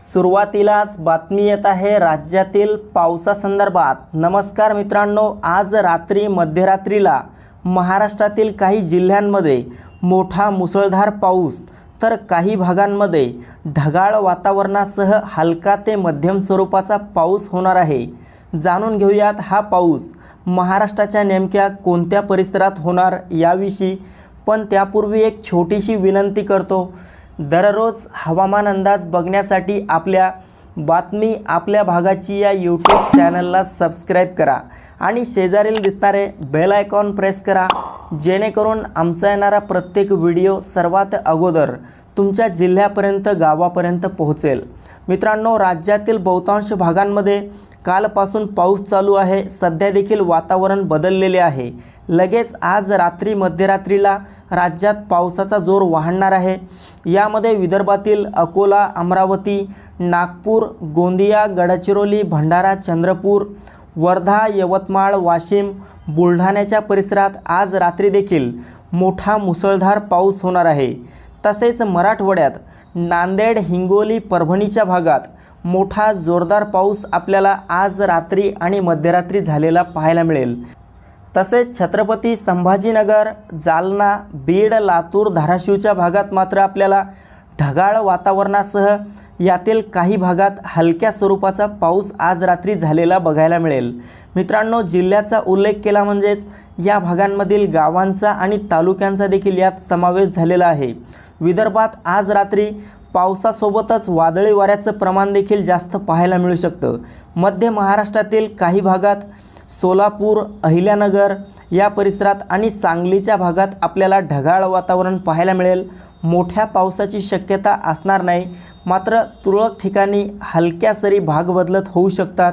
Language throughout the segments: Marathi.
सुरुवातीलाच बातमी येत आहे राज्यातील पावसासंदर्भात. नमस्कार मित्रांनो आज रात्री मध्यरात्रीला महाराष्ट्रातील काही जिल्ह्यांमध्ये मोठा मुसळधार पाऊस तर काही भागांमध्ये ढगाळ वातावरणासह हलका ते मध्यम स्वरूपाचा पाऊस होणार आहे. जाणून घेऊयात हा पाऊस महाराष्ट्राच्या नेमक्या कोणत्या परिसरात होणार याविषयी पण त्यापूर्वी एक छोटीशी विनंती करतो. दररोज हवामान अंदाज बघण्यासाठी आपल्या बातमी आपल्या भागाची या यूट्यूब चॅनलला सबस्क्राईब करा. आणि शेजारील दिसणारे बेल आयकॉन प्रेस करा. जेणेकरून आमचा येणारा प्रत्येक व्हिडिओ सर्वात अगोदर तुमच्या जिल्ह्यापर्यंत गावापर्यंत पोहोचेल. मित्रांनो राज्यातील बहुतांश भागांमध्ये कालपासून पाऊस चालू आहे. सध्या देखील वातावरण बदललेले आहे. लगेच आज रात्री मध्यरात्रीला राज्यात पावसाचा जोर वाढणार आहे. यामध्ये विदर्भातील अकोला अमरावती नागपूर गोंदिया गडचिरोली भंडारा चंद्रपूर वर्धा यवतमाळ वाशिम बुलढाण्याच्या परिसरात आज रात्री देखील मोठा मुसळधार पाऊस होणार आहे. तसेच मराठवाड्यात नांदेड हिंगोली परभणीच्या भागात मोठा जोरदार पाऊस आपल्याला आज रात्री आणि मध्यरात्री झालेला पाहायला मिळेल. तसेच छत्रपती संभाजीनगर जालना बीड लातूर धाराशिवच्या भागात मात्र आपल्याला ढगाळ वातावरणासह यातील काही भागात हलक्या स्वरूपाचा पाऊस आज रात्री झालेला बघायला मिळेल. मित्रांनो जिल्ह्याचा उल्लेख केला म्हणजेच या भागांमधील गावांचा आणि तालुक्यांचा देखील यात समावेश झालेला आहे. विदर्भात आज रात्री पावसासोबतच वादळी वाऱ्याचं प्रमाण देखील जास्त पाहायला मिळू शकतं. मध्य महाराष्ट्रातील काही भागात सोलापूर अहिल्यानगर या परिसरात आणि सांगलीच्या भागात आपल्याला ढगाळ वातावरण पाहायला मिळेल. मोठ्या पावसाची शक्यता असणार नाही. मात्र तुरळक ठिकाणी हलक्या सरी भाग बदलत होऊ शकतात.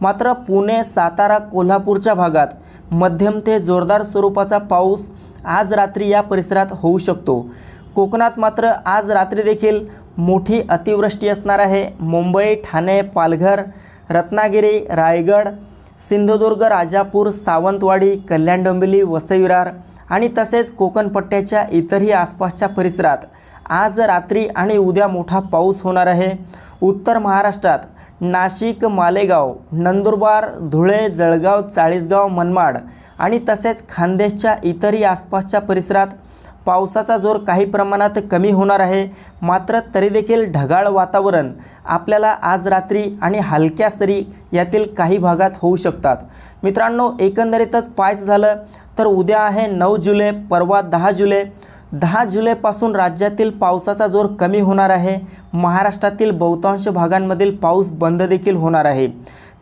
मात्र पुणे सातारा कोल्हापूरच्या भागात मध्यम ते जोरदार स्वरूपाचा पाऊस आज रात्री या परिसरात होऊ शकतो. कोकणात मात्र आज रात्री देखील मोठी अतिवृष्टी असणार आहे. मुंबई ठाणे पालघर रत्नागिरी रायगड सिंधुदुर्ग राजापूर सावंतवाडी कल्याण डोंबिवली वसईविरार आणि तसेच कोकणपट्ट्याच्या इतरही आसपासच्या परिसरात आज रात्री आणि उद्या मोठा पाऊस होणार आहे. उत्तर महाराष्ट्रात नाशिक मालेगाव नंदुरबार धुळे जळगाव चाळीसगाव मनमाड आणि तसेच खानदेशच्या इतरही आसपासच्या परिसरात पावसाचा जोर काही प्रमाणात कमी होणार आहे. मात्र तरी देखील ढगाळ वातावरण आपल्याला आज रात्री आणि हलक्या सरी यातील काही भागात होऊ शकतात. मित्रांनो एकंदरीतच पाहायचं झालं तर उद्या आहे नऊ जुलै परवा दहा जुलै. दहा जुलैपासून राज्यातील पावसाचा जोर कमी होणार आहे. महाराष्ट्रातील बहुतांश भागांमधील पाऊस बंद देखील होणार आहे.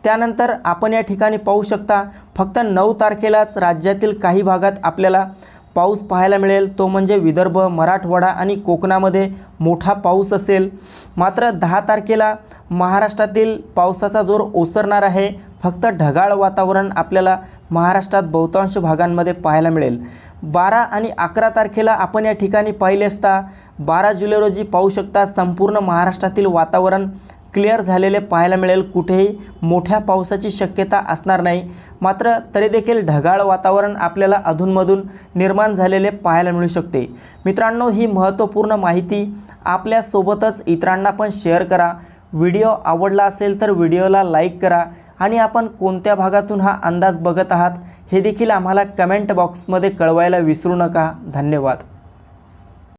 त्यानंतर आपण या ठिकाणी पाहू शकता फक्त नऊ तारखेलाच राज्यातील काही भागात आपल्याला पाऊस पाहायला मिळेल. तो म्हणजे विदर्भ मराठवाडा आणि कोकणामध्ये मोठा पाऊस असेल. मात्र दहा तारखेला महाराष्ट्रातील पावसाचा जोर ओसरणार आहे. फक्त ढगाळ वातावरण आपल्याला महाराष्ट्रात बहुतांश भागांमध्ये पाहायला मिळेल. बारा आणि अकरा तारखेला आपण या ठिकाणी पाहिले असता बारा जुलै रोजी पाहू शकता संपूर्ण महाराष्ट्रातील वातावरण क्लिअर झालेले पाहायला मिळेल. कुठेही मोठ्या पावसाची शक्यता असणार नाही. मात्र तरी देखील ढगाळ वातावरण आपल्याला अधूनमधून निर्माण झालेले पाहायला मिळू शकते. मित्रांनो ही महत्त्वपूर्ण माहिती आपल्यासोबतच इतरांना पण शेअर करा. व्हिडिओ आवडला असेल तर व्हिडिओला लाईक करा आणि आपण कोणत्या भागातून हा अंदाज बघत आहात हे देखील आम्हाला कमेंट बॉक्समध्ये कळवायला विसरू नका. धन्यवाद.